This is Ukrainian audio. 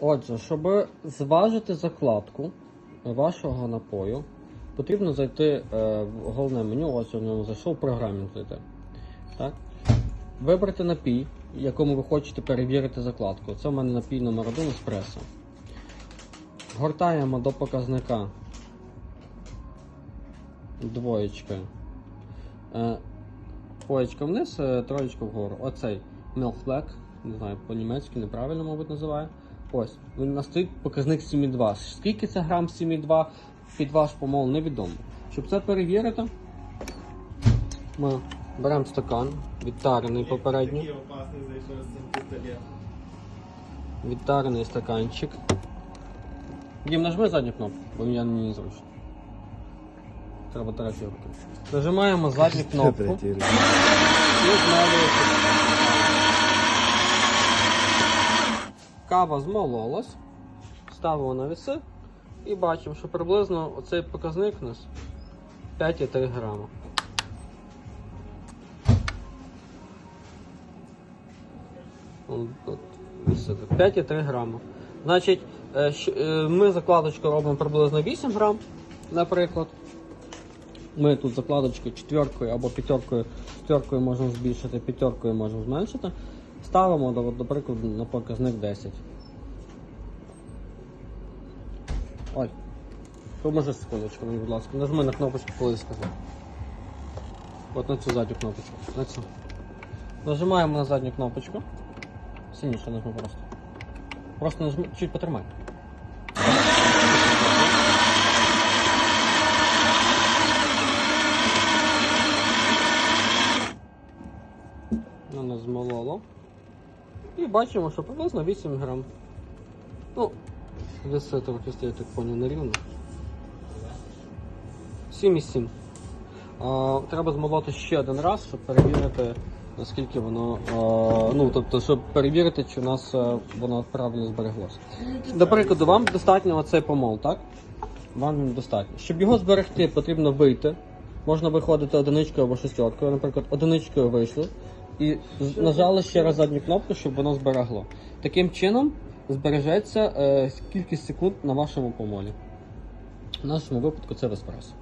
Отже, щоб зважити закладку вашого напою, потрібно зайти е, в головне меню, ось в ньому зайшов, в програмі зайти. Так? Вибрати напій, якому ви хочете перевірити закладку. Це в мене напій номер 1 еспресо. Гортаємо до показника двоєчкою. Е, Двоєчка вниз, е, троєчка вгору. Оцей Milk Black, не знаю, по-німецьки неправильно, мабуть, називає. Ось, він у нас стоїть показник 7,2. Скільки це грам 7,2 під ваш помол, невідомо. Щоб це перевірити, ми беремо стакан, відтарений попередньо. Такий опасний зайшов з цим. Відтарений стаканчик. Дім, нажми задню кнопку, бо я мені незручно. Треба третю руку. Нажимаємо задню кнопку. І змалюється. Кава змололась. Ставимо на віси і бачимо, що приблизно оцей показник у нас 5,3 грама. Тут 5,3 грама. Значить, е, е, ми закладочку робимо приблизно 8 грам, наприклад. Ми тут закладочку четверкою або п'ятеркою, четверкою можемо збільшити, п'ятеркою можемо зменшити. Ставимо, до, прикладу, на показник 10. Ой. Поможи секундочку, мені, будь ласка. Нажми на кнопочку, коли я сказав. От на цю задню кнопочку. На цю. Нажимаємо на задню кнопочку. Сильніше нажми просто. Просто нажми, чуть потримай. Воно змололо. І бачимо, що приблизно 8 грам. Ну, веси трохи стоять, так поняв, нерівно. 7,7. А, треба змолоти ще один раз, щоб перевірити, наскільки воно. А, ну, тобто, щоб перевірити, чи у нас а, воно правильно збереглося. До прикладу, вам достатньо оцей помол, так? Вам достатньо. Щоб його зберегти, потрібно вийти. Можна виходити одиничкою або шестеркою. Наприклад, одиничкою вийшли і нажали ще раз задню кнопку, щоб воно зберегло. Таким чином збережеться е, кількість секунд на вашому помолі. В нашому випадку це в.